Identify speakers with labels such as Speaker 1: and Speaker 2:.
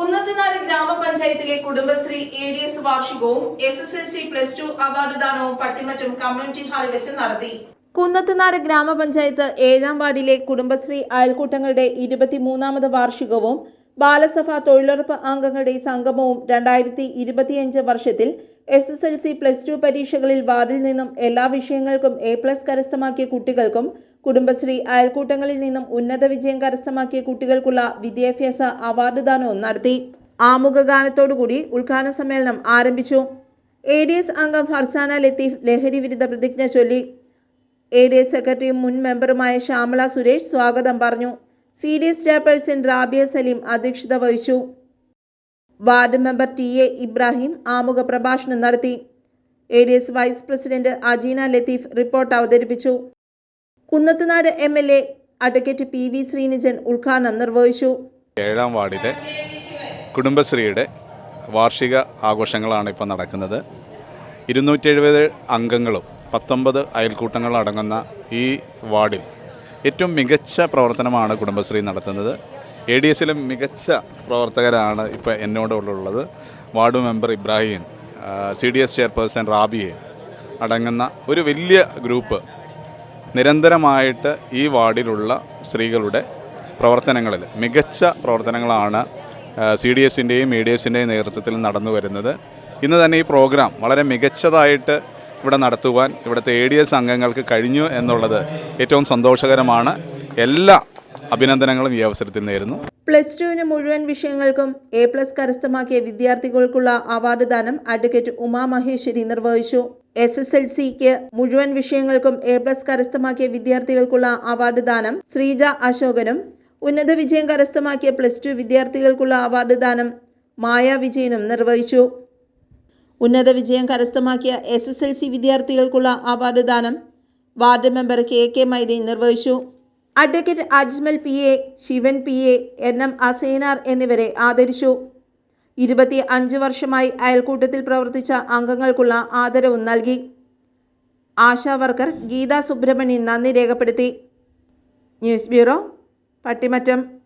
Speaker 1: കുന്നത്തുനാട് ഗ്രാമപഞ്ചായത്തിലെ Kudumbashree A D S വാർഷികവും S S L C plus two award ദാനവും Pattimattam community ഹാളിൽ വെച്ച് നടത്തി. കുന്നത്തുനാട് ഗ്രാമപഞ്ചായത്ത് ഏഴാം വാർഡിലെ കുടുംബശ്രീ അയൽക്കൂട്ടങ്ങളുടെ ഇരുപത്തിമൂന്നാമത് വാർഷികവും ബാലസഭ തൊഴിലുറപ്പ് അംഗങ്ങളുടെ സംഗമവും രണ്ടായിരത്തി ഇരുപത്തിയഞ്ച് വർഷത്തിൽ S S L C plus two പരീക്ഷകളിൽ വാർഡിൽ നിന്നും എല്ലാ വിഷയങ്ങൾക്കും എ പ്ലസ് കരസ്ഥമാക്കിയ കുട്ടികൾക്കും കുടുംബശ്രീ അയൽക്കൂട്ടങ്ങളിൽ നിന്നും ഉന്നത വിജയം കരസ്ഥമാക്കിയ കുട്ടികൾക്കുള്ള വിദ്യാഭ്യാസ അവാർഡ് ദാനവും നടത്തി. ആമുഖ ഗാനത്തോടുകൂടി ഉദ്ഘാടന സമ്മേളനം ആരംഭിച്ചു. എ ഡി എസ് അംഗം ഫർസാന ലത്തീഫ് ലഹരി വിരുദ്ധ പ്രതിജ്ഞ ചൊല്ലി. എ ഡി എസ് സെക്രട്ടറിയും മുൻ മെമ്പറുമായ ശ്യാമള സുരേഷ് സ്വാഗതം പറഞ്ഞു. C D S chairperson Rabiya Saleem അധ്യക്ഷത വഹിച്ചു. Ward member T A Ibrahim ആമുഖ പ്രഭാഷണം നടത്തി. A D S vice president Ajeena Latheef report അവതരിപ്പിച്ചു. Kunnathunad M L A advocate P V Sreenijan ഉദ്ഘാടനം നിർവഹിച്ചു.
Speaker 2: ഏഴാം വാർഡിലെ കുടുംബശ്രീയുടെ വാർഷിക ആഘോഷങ്ങളാണ് ഇപ്പോൾ നടക്കുന്നത്. ഇരുന്നൂറ്റി എഴുപത് അംഗങ്ങളും പത്തൊമ്പത് അയൽക്കൂട്ടങ്ങളും അടങ്ങുന്ന ഈ വാർഡിൽ ഏറ്റവും മികച്ച പ്രവർത്തനമാണ് കുടുംബശ്രീ നടത്തുന്നത്. എ ഡി എസിലും മികച്ച പ്രവർത്തകരാണ് ഇപ്പോൾ എന്നോടുള്ളത്. Ward member Ibrahim C D S chairperson റാബിയെ അടങ്ങുന്ന ഒരു വലിയ ഗ്രൂപ്പ് നിരന്തരമായിട്ട് ഈ വാർഡിലുള്ള സ്ത്രീകളുടെ പ്രവർത്തനങ്ങളിൽ മികച്ച പ്രവർത്തനങ്ങളാണ് സി ഡി എസിന്റെയും ഇ ഡി എസിന്റെയും നേതൃത്വത്തിൽ നടന്നു വരുന്നത് ഇന്ന് തന്നെ ഈ പ്രോഗ്രാം വളരെ മികച്ചതായിട്ട് ഇവിടെ നടത്തുവാൻ ഇവിടുത്തെ എ ഡി എസ് അംഗങ്ങൾക്ക് കഴിഞ്ഞു എന്നുള്ളത് ഏറ്റവും സന്തോഷകരമാണ്. എല്ലാ അഭിനന്ദനങ്ങളും ഈ അവസരത്തിൽ നേരുന്നു.
Speaker 1: പ്ലസ് ടുവിന് മുഴുവൻ വിഷയങ്ങൾക്കും എ പ്ലസ് കരസ്ഥമാക്കിയ വിദ്യാർത്ഥികൾക്കുള്ള അവാർഡ് ദാനം അഡ്വക്കേറ്റ് ഉമാ മഹേശ്വരി നിർവഹിച്ചു. എസ് എസ് എൽ സിക്ക് മുഴുവൻ വിഷയങ്ങൾക്കും എ പ്ലസ് കരസ്ഥമാക്കിയ വിദ്യാർത്ഥികൾക്കുള്ള അവാർഡ് ദാനം ശ്രീജ അശോകനും. ഉന്നത വിജയം കരസ്ഥമാക്കിയ പ്ലസ് ടു വിദ്യാർത്ഥികൾക്കുള്ള അവാർഡ് ദാനം മായ വിജയനും നിർവഹിച്ചു. ഉന്നത വിജയം കരസ്ഥമാക്കിയ എസ് എസ് എൽ സി വിദ്യാർത്ഥികൾക്കുള്ള അവാർഡ് ദാനം ward member K K Maideen നിർവഹിച്ചു. Advocate Ajmal P A Sivan P A N M Asainar എന്നിവരെ ആദരിച്ചു. ഇരുപത്തി അഞ്ച് വർഷമായി അയൽക്കൂട്ടത്തിൽ പ്രവർത്തിച്ച അംഗങ്ങൾക്കുള്ള ആദരവും നൽകി. ആശാ വർക്കർ ഗീതാ സുബ്രഹ്മണ്യൻ നന്ദി രേഖപ്പെടുത്തി. News bureau Pattimattam.